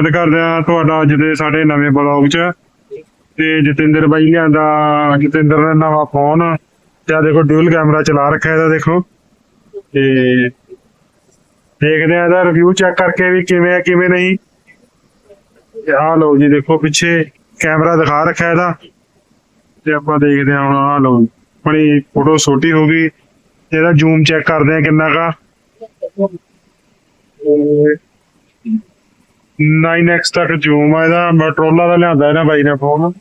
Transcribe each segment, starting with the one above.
ਸਵਾਗਤ ਕਰਦੇ ਆ ਤੁਹਾਡਾ ਅੱਜ ਦੇ ਸਾਡੇ ਨਵੇਂ ਬਲੌਗ 'ਚ। ਤੇ ਜਤਿੰਦਰ ਬਾਈ ਲਿਆਂਦਾ, ਜਤਿੰਦਰ ਨੇ ਨਵਾਂ ਫੋਨ। ਤੇ ਆ ਦੇਖੋ ਡਿਊਲ ਕੈਮਰਾ ਚਲਾ ਰੱਖਿਆ ਇਹਦਾ ਦੇਖੋ। ਤੇ ਦੇਖਦੇ ਆ ਇਹਦਾ ਰਿਵਿਊ ਚੈੱਕ ਕਰਕੇ ਵੀ ਕਿਵੇਂ ਆ, ਕਿਵੇਂ ਨਹੀਂ। ਤੇ ਲਓ ਜੀ ਦੇਖੋ ਪਿੱਛੇ ਕੈਮਰਾ ਦਿਖਾ ਰੱਖਿਆ ਇਹਦਾ। ਤੇ ਆਪਾਂ ਦੇਖਦੇ ਆ ਹੁਣ ਆ ਲਓ ਬੜੀ ਫੋਟੋ ਛੋਟੀ ਹੋ ਗਈ। ਤੇ ਇਹਦਾ ਜ਼ੂਮ ਚੈੱਕ ਕਰਦੇ ਆ ਕਿੰਨਾ ਕਾ 9x ਤੱਕ ਜ਼ੂਮ ਆ ਇਹਦਾ ਮਟਰੋਲਾ ਦਾ ਲਿਆਂਦਾ ਇਹਨਾਂ ਬਾਈ ਨੇ ਫੋਨ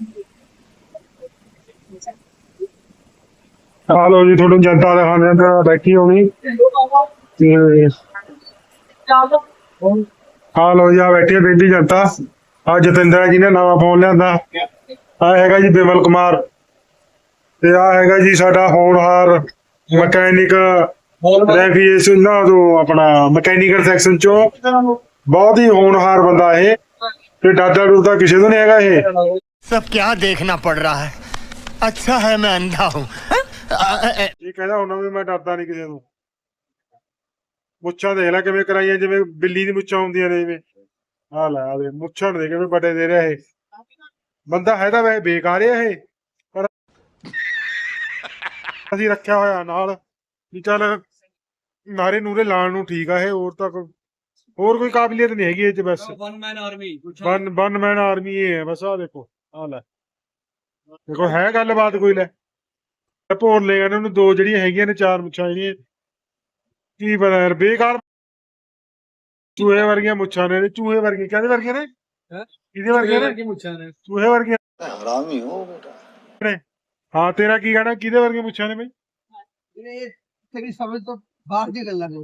ਆ ਜੀ ਤੁਹਾਨੂੰ ਜਨਤਾ ਦਿਖਾਉਂਦੇ ਆ ਤਾਂ ਬੈਠੀ ਹੋਣੀ। ਆ ਜੀ ਆ ਬੈਠੀ ਹੈ ਜਨਤਾ। ਆ ਜਤਿੰਦਰ ਜੀ ਨੇ ਨਵਾਂ ਫੋਨ ਲਿਆਂਦਾ। ਆ ਹੈਗਾ ਜੀ ਬਿਮਲ ਕੁਮਾਰ। ਤੇ ਆ ਹੈਗਾ ਜੀ ਸਾਡਾ ਹੋਣਹਾਰ ਮਕੈਨਿਕ। ਨਾ ਤੋਂ ਆਪਣਾ ਮਕੈਨੀਕਲ ਸੈਕਸ਼ਨ ਚੋਂ। ਬਹੁਤ ਹੀ ਹੋਣਹਾਰ ਬੰਦਾ ਇਹ। ਤੇ ਡਰਦਾ ਡਰਦਾ ਕਿਸੇ ਨੂੰ ਨਹੀਂ ਹੈਗਾ ਇਹ। ਸਭ ਕਿਆ ਦੇਖਣਾ ਪੜ ਰਿਹਾ ਹੈ। ਅੱਛਾ ਹੈ ਮੈਂ ਅੰਧਾ ਹੂੰ। ਇਹ ਕਹਿੰਦਾ ਉਹਨਾਂ ਮੈਂ ਡਰਦਾ ਨਹੀਂ ਕਿਸੇ ਤੋਂ ਮੁੱਛਾਂ ਦੇਖ ਲੈ ਕਿਵੇਂ ਕਰਾਈਆਂ ਜਿਵੇਂ ਬਿੱਲੀ ਦੀ ਮੁੱਛਾਂ ਹੁੰਦੀਆਂ ਨੇ ਜਿਵੇਂ। ਆ ਲੈ ਆ ਮੁੱਛਾਂ ਦੇ ਕਿਵੇਂ ਵੱਡੇ ਦੇ ਰਿਹਾ ਬੰਦਾ ਹੈ ਤਾਂ ਵੈਸੇ ਬੇਕਾਰ ਹੈ ਇਹ। ਪਰ ਅਸੀਂ ਰੱਖਿਆ ਹੋਇਆ ਨਾਲ। ਵੀ ਚੱਲ ਨਾਰੇ ਨੂਰੇ ਲਾਣ ਨੂੰ ਠੀਕ ਆ ਇਹ ਹੋਰ ਤਾਂ ਹੋਰ ਕੋਈ ਕਾਬਲੀਅਤ ਨਹੀਂ ਹੈਗੀ ਇਹ ਚ ਬਸ। One man army one one man army ਇਹ ਹੈ ਬਸ ਆ ਦੇਖੋ ਆ ਲੈ। ਦੇਖੋ ਹੈ ਗੱਲਬਾਤ ਕੋਈ ਲੈ। ਭੋਰ ਲੈ ਇਹਨਾਂ ਨੂੰ ਦੋ ਜਿਹੜੀਆਂ ਹੈਗੀਆਂ ਨੇ ਚਾਰ ਮੁੱਛਾਂ ਜਿਹੜੀਆਂ। ਕੀ ਪਤਾ ਯਾਰ ਬੇਕਾਰ ਚੂਹੇ ਵਰਗੀਆਂ ਮੁੱਛਾਂ ਨੇ ਚੂਹੇ ਵਰਗੀਆਂ ਕਹਿੰਦੇ ਵਰਗੀਆਂ ਨੇ? ਹੈਂ? ਇਹਦੇ ਵਰਗੀਆਂ ਨੇ? ਮੁੱਛਾਂ ਨੇ। ਚੂਹੇ ਵਰਗੀਆਂ ਹਰਾਮੀ ਹੋ ਬੇਟਾ। ਹਾਂ ਤੇਰਾ ਕੀ ਕਹਿਣਾ ਕਿਹਦੇ ਵਰਗੀਆਂ ਮੁੱਛਾਂ ਨੇ ਬਈ? ਇਹ ਤੇਰੀ ਸਮਝ ਤੋਂ ਬਾਹਰ ਦੀ ਗੱਲਾਂ ਨੇ।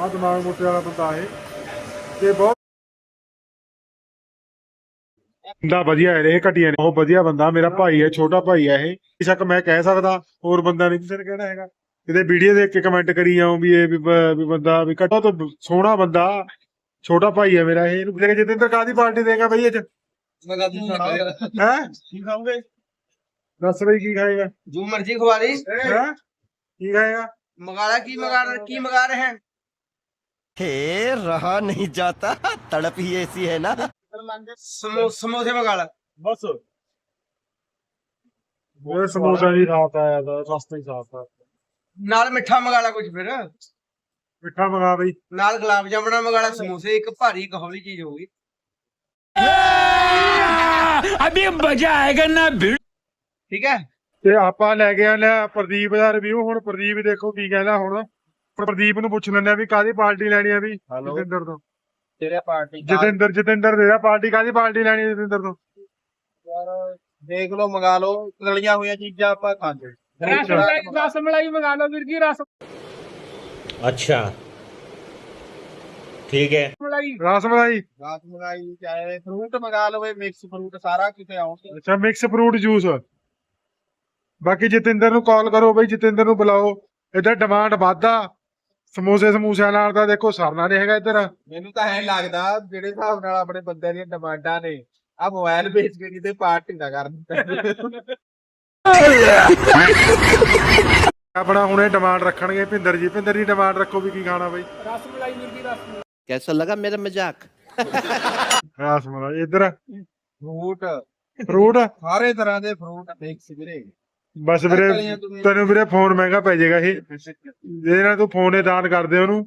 ਆ ਦਿਮਾਗ ਮੋਟੇ ਵਾਲਾ ਬੰਦਾ ਇਹ। ਤੇ ਬਹੁਤ ਬੰਦਾ ਵਧੀਆ ਹੈ ਇਹ ਘਟਿਆ ਨੇ ਉਹ ਵਧੀਆ ਬੰਦਾ ਮੇਰਾ ਭਾਈ ਹੈ ਛੋਟਾ ਭਾਈ ਹੈ ਇਹ। ਇਸਕ ਮੈਂ ਕਹਿ ਸਕਦਾ ਹੋਰ ਬੰਦਾ ਨਹੀਂ ਕਿਸੇ ਨੇ ਕਹਿਣਾ ਹੈਗਾ। ਇਹਦੇ ਵੀਡੀਓ ਦੇਖ ਕੇ ਕਮੈਂਟ ਕਰੀ ਜਾਉਂ ਵੀ ਇਹ ਵੀ ਬੰਦਾ ਵੀ ਘਟਾ ਤੋਂ ਸੋਹਣਾ ਬੰਦਾ ਛੋਟਾ ਭਾਈ ਹੈ ਮੇਰਾ ਇਹ। ਇਹਨੂੰ ਪੁੱਛਿਆ ਜਿੱਦਨ ਤੱਕ ਆਦੀ ਪਾਰਟੀ ਦੇਗਾ ਬਈ ਇਹ ਚ? ਮੈਂ ਗੱਲ ਨਹੀਂ ਖਾਉਂਗਾ ਹੈ? ਕੀ ਖਾਉਂਗੇ ਦੱਸ ਬਈ ਕੀ ਖਾਏਗਾ। ਜੋ ਮਰਜ਼ੀ ਖਵਾ ਲਈ ਹੈ? ਕੀ ਖਾਏਗਾ? ਮਗਾਲਾ ਕੀ ਮਗਾ ਕੀ ਮਗਾ ਰਹੇ ਹਨ? हे रहा नहीं जाता तड़प ही ऐसी है ना ਸਮੋ ਸਮੋਸੇ ਮਗਾ ਲਾ ਬਸ ਉਹ ਸਮੋਸਾ ਜੀ ਰਾਤ ਆਇਆ ਦਾ ਰਸਤੇ ਹੀ ਸਾਫ ਆ ਨਾਲ ਮਿੱਠਾ ਮਗਾ ਲਾ ਕੁਝ ਫਿਰ ਮਿੱਠਾ ਮੰਗਾ ਬਈ ਨਾਲ ਗੁਲਾਬ ਜਾਮਣਾ ਮਗਾ ਲਾ ਸਮੋਸੇ ਇੱਕ ਭਾਰੀ ਇੱਕ ਹੌਲੀ ਚੀਜ਼ ਹੋਊਗੀ अभी मजा आएगा ना भिड़ ਠੀਕ ਹੈ ਤੇ ਆਪਾਂ ਲੈ ਕੇ ਆਲੇ ਪ੍ਰਦੀਪ ਦਾ ਰਿਵਿਊ ਹੁਣ ਪ੍ਰਦੀਪ ਦੇਖੋ ਕੀ ਕਹਿੰਦਾ ਹੁਣ ਪ੍ਰਦੀਪ ਨੂੰ ਪੁੱਛ ਲੈਂਦੇ ਆ ਵੀ ਕਾਦੀ ਪਾਰਟੀ ਲੈਣੀ ਆ ਵੀ ਜਤਿੰਦਰ ਤੋਂ ਤੇਰੇ ਪਾਰਟੀ ਜਤਿੰਦਰ ਜਤਿੰਦਰ ਦੇ ਦਾ ਪਾਰਟੀ ਕਾਦੀ ਪਾਰਟੀ ਲੈਣੀ ਆ ਜਤਿੰਦਰ ਤੋਂ ਦੇਖ ਲਓ ਮਗਾ ਲਓ ਗਲੀਆਂ ਹੋਈਆਂ ਚੀਜ਼ਾਂ ਆਪਾਂ ਖਾਂਦੇ ਰਸ ਮਲਾਈ ਮਗਾ ਲਓ ਵੀਰ ਕੀ ਰਸ अच्छा ठीक है ਰਸ ਮਲਾਈ ਰਾਤ ਮਗਾਈ ਚਾਹੇ ਫਰੂਟ ਮਗਾ ਲਓ ਮਿਕਸ ਫਰੂਟ ਸਾਰਾ ਕਿਤੇ ਆਉਂਦਾ ਅੱਛਾ ਮਿਕਸ ਫਰੂਟ ਜੂਸ ਬਾਕੀ ਜਤਿੰਦਰ ਨੂੰ ਕਾਲ ਕਰੋ ਬਈ ਜਤਿੰਦਰ ਨੂੰ ਬੁਲਾਓ ਇਹਦਾ ਡਿਮਾਂਡ ਵਾਧਾ ਸਮੋਸੇ ਸਮੂਸਿਆਂ ਨਾਲ ਤਾਂ ਦੇਖੋ ਸਰਨਾ ਨਹੀਂ ਹੈਗਾ ਇੱਧਰ ਮੈਨੂੰ ਤਾਂ ਐਂ ਲੱਗਦਾ ਜਿਹੜੇ ਹਿਸਾਬ ਨਾਲ ਆਪਣੇ ਬੰਦਿਆਂ ਦੀਆਂ ਡਿਮਾਂਡਾਂ ਨੇ ਆ ਮੋਬਾਈਲ ਵੇਚ ਕੇ ਕਿਤੇ ਪਾਰਟੀ ਨਾ ਕਰਨ ਆਪਣਾ ਹੁਣੇ ਡਿਮਾਂਡ ਰੱਖਣਗੇ ਭਿੰਦਰ ਜੀ ਭਿੰਦਰ ਜੀ ਡਿਮਾਂਡ ਰੱਖੋ ਵੀ ਕੀ ਖਾਣਾ ਬਈ कैसा लगा मेरा मजाक ਰਸ ਮਲਾਈ ਇੱਧਰ ਫਰੂਟ ਫਰੂਟ ਸਾਰੇ ਤਰ੍ਹਾਂ ਦੇ ਫਰੂਟ ਮਿਕਸ ਵੀਰੇ ਬਸ ਵੀਰੇ ਤੈਨੂੰ ਵੀਰੇ ਫੋਨ ਮਹਿੰਗਾ ਪੈ ਜਾਏਗਾ ਇਹ। ਜਿਹਦੇ ਨਾਲ ਤੂੰ ਫੋਨ ਹੀ ਦਾਨ ਕਰਦੇ ਉਹਨੂੰ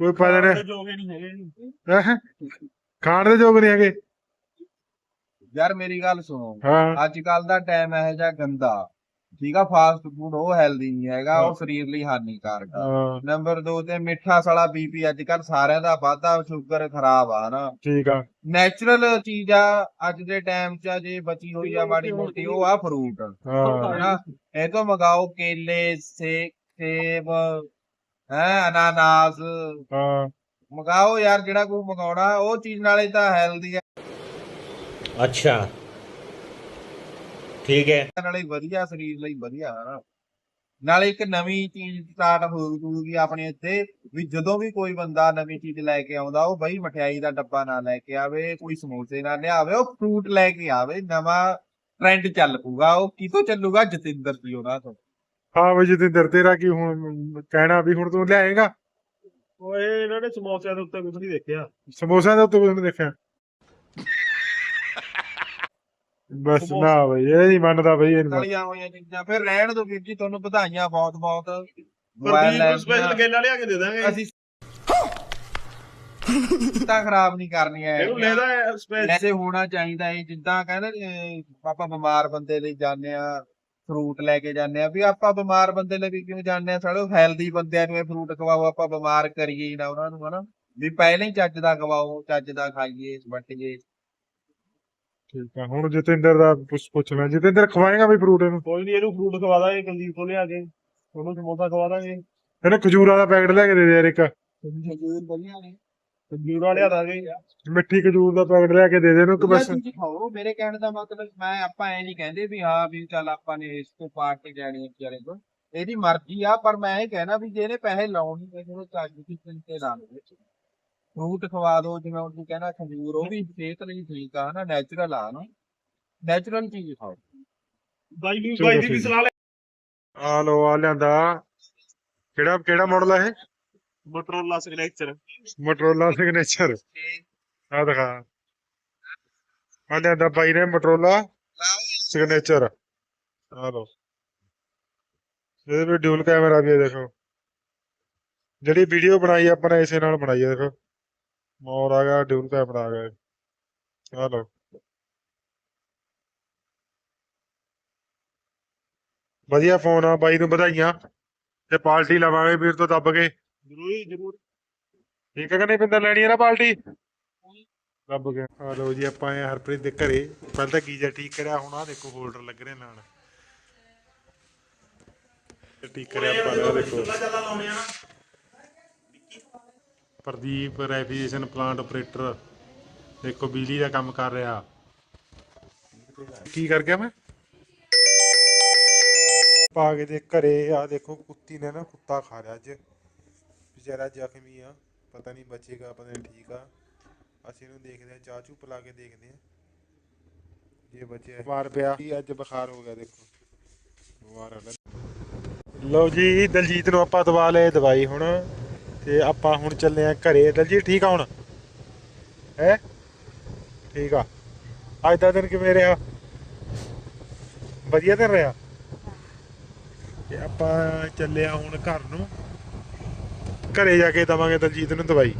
ਕੋਈ ਫਾਇਦਾ ਨਹੀਂ। ਹੈਂ? ਖਾਣ ਦੇ ਯੋਗ ਨਹੀਂ ਹੈਗੇ। ਯਾਰ ਮੇਰੀ ਗੱਲ ਸੁਣੋ। ਹਾਂ। ਅੱਜ ਕੱਲ ਦਾ ਟਾਈਮ ਇਹੋ ਜਿਹਾ ਗੰਦਾ। ਠੀਕ ਆ ਫਾਸਟ ਫੂਡ ਉਹ ਹੈਲਦੀ ਨਹੀਂ ਹੈਗਾ ਉਹ ਸਰੀਰ ਲਈ ਹਾਨੀਕਾਰਕ ਆ। ਨੰਬਰ 2 ਤੇ ਮਿੱਠਾ ਸਾਲਾ ਬੀਪੀ ਅੱਜ ਕੱਲ ਸਾਰਿਆਂ ਦਾ ਵਾਧਾ ਸ਼ੂਗਰ ਖਰਾਬ ਆ ਨਾ ਠੀਕ ਆ। ਨੈਚੁਰਲ ਚੀਜ਼ ਆ ਅੱਜ ਦੇ ਟਾਈਮ 'ਚ ਜੇ ਬਚੀ ਹੋਈ ਆ ਮਾੜੀ ਮੋਟੀ ਉਹ ਆ ਫਰੂਟ ਹਾਂ। ਇਹ ਤੋਂ ਮਗਾਓ ਕੇਲੇ ਸੇਕ ਸੇਬ ਹੈ ਅਨਾਨਾਸ। ਮਗਾਓ ਯਾਰ ਜਿਹੜਾ ਕੋਈ ਮਗਾਉਣਾ ਉਹ ਚੀਜ਼ ਨਾਲੇ ਤਾਂ ਹੈਲਦੀ ਆ। ਅੱਛਾ। ਠੀਕ ਹੈ। ਨਾਲੇ ਵਧੀਆ ਸਰੀਰ ਲਈ ਵਧੀਆ ਹਨਾ ਨਾਲੇ ਇੱਕ ਨਵੀਂ ਚੀਜ਼ ਸਟਾਰਟ ਹੋ ਜੂਗੀ ਆਪਣੇ ਇੱਥੇ ਵੀ ਜਦੋਂ ਵੀ ਕੋਈ ਬੰਦਾ ਨਵੀਂ ਚੀਜ਼ ਲੈ ਕੇ ਆਉਂਦਾ ਉਹ ਬਈ ਮਠਿਆਈ ਦਾ ਡੱਬਾ ਨਾ ਲੈ ਕੇ ਆਵੇ ਕੋਈ ਸਮੋਸੇ ਨਾ ਲਿਆਵੇ ਉਹ ਫਰੂਟ ਲੈ ਕੇ ਆਵੇ ਨਵਾਂ ਟ੍ਰੈਂਡ ਚੱਲ ਪੂਗਾ ਉਹ ਕਿਤੋਂ ਚੱਲੂਗਾ? ਜਤਿੰਦਰ ਜੀ ਉਹਨਾਂ ਤੋਂ। ਹਾਂ ਵੀ ਜਤਿੰਦਰ ਤੇਰਾ ਕੀ ਹੁਣ ਕਹਿਣਾ ਵੀ ਹੁਣ ਤੂੰ ਲਿਆਏਗਾ? ਓਏ ਇਹਨਾਂ ਨੇ ਸਮੋਸਿਆਂ ਦੇ ਉੱਤੇ ਕੁਝ ਨਹੀਂ ਦੇਖਿਆ। ਸਮੋਸਿਆਂ ਦੇ ਉੱਤੇ ਕੁਝ ਨਹੀਂ ਦੇਖਿਆ? ਬਸ ਨਾ ਬਈ ਇਹ ਨਹੀਂ ਮੰਨਦਾ ਬਈ ਇਹਨੂੰ ਤਲੀਆਂ ਹੋਈਆਂ ਚੀਜ਼ਾਂ। ਫਿਰ ਰਹਿਣ ਦੋ ਵੀਰ ਜੀ ਤੁਹਾਨੂੰ ਵਧਾਈਆਂ ਬਹੁਤ ਬਹੁਤ। ਮੋਬਾਈਲ ਪ੍ਰਦੀਪ ਨੂੰ ਸਪੈਸ਼ਲ ਗੇਲਾ ਲਿਆ ਕੇ ਦੇ ਦਾਂਗੇ। ਅਸੀਂ ਤਾਂ ਖਰਾਬ ਨਹੀਂ ਕਰਨੀਆਂ ਇਹਨੂੰ ਹੈਗੀਆਂ। ਲੈਦਾ ਸਪੈਸ਼ਲ ਐਸੇ ਹੋਣਾ ਚਾਹੀਦਾ ਹੈ ਜਿੱਦਾਂ ਕਹਿੰਦੇ ਨੇ ਆਪਾਂ ਬਿਮਾਰ ਬੰਦੇ ਲਈ ਜਾਂਦੇ ਆ ਫਰੂਟ ਲੈ ਕੇ ਜਾਂਦੇ ਆ ਵੀ ਆਪਾਂ ਬਿਮਾਰ ਬੰਦੇ ਲਈ ਵੀ ਕਿਉਂ ਜਾਂਦੇ ਆ ਸਾਡੋ ਹੈਲਦੀ ਬੰਦਿਆਂ ਨੂੰ ਇਹ ਫਰੂਟ ਖਵਾਓ ਆਪਾਂ ਬਿਮਾਰ ਕਰੀਏ ਨਾ ਉਹਨਾਂ ਨੂੰ ਹਨਾ। ਵੀ ਪਹਿਲਾਂ ਹੀ ਚੱਜ ਦਾ ਖਵਾਓ ਚੱਜ ਦਾ ਖਾਈਏ ਵਟੀਏ ਠੀਕ ਆ। ਹੁਣ ਜਤਿੰਦਰ ਦਾ ਪੁੱਛ ਪੁੱਛਣਾ ਜਤਿੰਦਰ ਖਵਾਏਗਾ ਵੀ ਫਰੂਟ ਇਹਨੂੰ? ਕੋਈ ਨਹੀਂ ਇਹਨੂੰ ਫਰੂਟ ਖਵਾ ਦਾਂਗੇ ਕੁਲਦੀਪ ਤੋਂ ਲਿਆ ਕੇ। ਉਹਨੂੰ ਸਮੋਸਾ ਖਵਾ ਦਾਂਗੇ। ਇਹਨੇ ਖਜੂਰਾਂ ਦਾ ਪੈਕਟ ਲੈ ਕੇ ਦੇ ਦੇ ਯਾਰ ਇੱਕ। ਖਜੂਰ ਵਧੀਆ ਨੇ। ਜੂਰਾ ਲਿਆ ਦਾਂਗੇ ਮਿੱਠੀ ਖਜੂਰ ਦਾ ਪੈਕਟ ਲੈ ਕੇ ਦੇ ਦੇ ਇਹਨੂੰ ਕਿ ਬਸ। ਤੁਸੀਂ ਖਾਓ। ਮੇਰੇ ਕਹਿਣ ਦਾ ਮਤਲਬ ਮੈਂ ਆਪਾਂ ਐ ਨਹੀਂ ਕਹਿੰਦੇ ਵੀ ਹਾਂ ਵੀ ਚੱਲ ਆਪਾਂ ਨੇ ਇਸ ਤੋਂ ਪਾਰਟੀ ਲੈਣੀ ਹੈ ਵਿਚਾਰੇ ਤੋਂ ਇਹਦੀ ਮਰਜ਼ੀ ਆ ਪਰ ਮੈਂ ਇਹ ਕਹਿਣਾ ਵੀ ਜਿਹਨੇ ਪੈਸੇ ਲਾਉਣੇ ਨੇ ਉਹਨੂੰ ਚੱਜ ਦੀ ਚਿੰਤੇ ਲਾ ਲਵੇ। ਫਰੂਟ ਖਵਾ ਦਿਓ ਜਿਵੇਂ ਤੂੰ ਕਹਿਣਾ ਖਜੂਰ ਉਹ ਵੀ ਸਿਹਤ ਲਈ ਠੀਕ ਆ ਨਾ ਨੈਚੁਰਲ ਆ ਨਾ ਨੈਚੁਰਲ ਚੀਜ਼ ਖਾਓ। ਬਾਈ ਵੀ ਬਾਈ ਦੀ ਵੀ। ਸਲਾਹ ਲੈ। ਆ ਲੋ ਆ ਲਿਆਂਦਾ। ਕਿਹੜਾ ਕਿਹੜਾ ਮਾਡਲ ਹੈ ਇਹ? ਮੋਟਰੋਲਾ ਸਿਗਨੇਚਰ ਮੋਟਰੋਲਾ ਸਿਗਨੇਚਰ ਆ ਦਿਖਾ। ਆ ਲਿਆਂਦਾ ਬਾਈ ਨੇ ਮੋਟਰੋਲਾ ਸਿਗਨੇਚਰ ਆ ਲੋ ਇਹਦੇ ਵਿੱਚ ਡਿਊਲ ਕੈਮਰਾ ਵੀ ਹੈ ਦੇਖੋ। ਜਿਹੜੀ ਵੀਡੀਓ ਬਣਾਈ ਆਪਾਂ ਨੇ ਇਸੇ ਨਾਲ ਬਣਾਈ ਹੈ ਦੇਖੋ। ਮੋਰ ਆ ਗਿਆ ਡਿਊਲ ਕੈਮਰਾ ਆ ਗਿਆ ਆ ਲੋ ਵਧੀਆ ਫੋਨ ਆ ਬਾਈ ਨੂੰ ਵਧਾਈਆਂ। ਤੇ ਪਾਰਟੀ ਲਵਾਂਗੇ ਵੀਰ ਤੋਂ ਦੱਬ ਕੇ। ਜ਼ਰੂਰੀ ਜ਼ਰੂਰ। ਠੀਕ ਹੈ ਕਿ ਨਹੀਂ ਪਿੰਦਰ ਲੈਣੀ ਹੈ ਨਾ ਪਾਰਟੀ ਦੱਬ ਕੇ। ਆ ਲੋ ਜੀ ਆਪਾਂ ਆਏ ਹਰਪ੍ਰੀਤ ਦੇ ਘਰੇ। ਪਹਿਲਾਂ ਤਾਂ ਗੀਜ਼ਰ ਠੀਕ ਕਰਿਆ ਹੁਣ ਆ ਦੇਖੋ ਹੋਲਡਰ ਲੱਗ ਰਹੇ ਨਾਲ। ਠੀਕ ਕਰਿਆ ਆਪਾਂ ਦੇਖੋ। Pradeep refrigeration plant operator. ਦੇਖੋ ਬਿਜਲੀ ਦਾ ਕੰਮ ਕਰ ਰਿਹਾ। ਕੀ ਕਰ ਗਿਆ ਮੈਂ? ਪਾ ਕੇ ਦੇ ਘਰੇ ਆ ਦੇਖੋ ਕੁੱਤੀ ਨੇ ਨਾ ਕੁੱਤਾ ਖਾ ਲਿਆ ਅੱਜ। ਵਿਚਾਰਾ ਜ਼ਖਮੀ ਆ। ਪਤਾ ਨਹੀਂ ਬਚੇਗਾ ਪਤਾ ਨਹੀਂ ਠੀਕ ਆ। ਅਸੀਂ ਇਹਨੂੰ ਦੇਖਦੇ ਆ ਚਾਹ ਚੂ ਪਿਲਾ ਕੇ ਦੇਖਦੇ ਆ। ਇਹ ਬਚਿਆ ਮਾਰ ਪਿਆ। ਕੀ ਅੱਜ ਬੁਖਾਰ ਹੋ ਗਿਆ ਦੇਖੋ। ਬੁਖਾਰ ਆ। ਲਓ ਜੀ ਦਲਜੀਤ ਨੂੰ ਆਪਾਂ ਦਵਾ ਲਏ ਦਵਾਈ ਹੁਣ। ਤੇ ਆਪਾਂ ਹੁਣ ਚੱਲੇ ਆ ਘਰੇ। ਦਲਜੀਤ ਠੀਕ ਆ ਹੁਣ? ਹੈ? ਠੀਕ ਆ। ਅੱਜ ਦਾ ਦਿਨ ਕਿਵੇਂ ਰਿਹਾ? ਵਧੀਆ ਦਿਨ ਰਿਹਾ? ਤੇ ਆਪਾਂ ਚੱਲੇ ਆ ਹੁਣ ਘਰ ਨੂੰ। ਘਰੇ ਜਾ ਕੇ ਦਵਾਂਗੇ ਦਲਜੀਤ ਨੂੰ ਦਵਾਈ।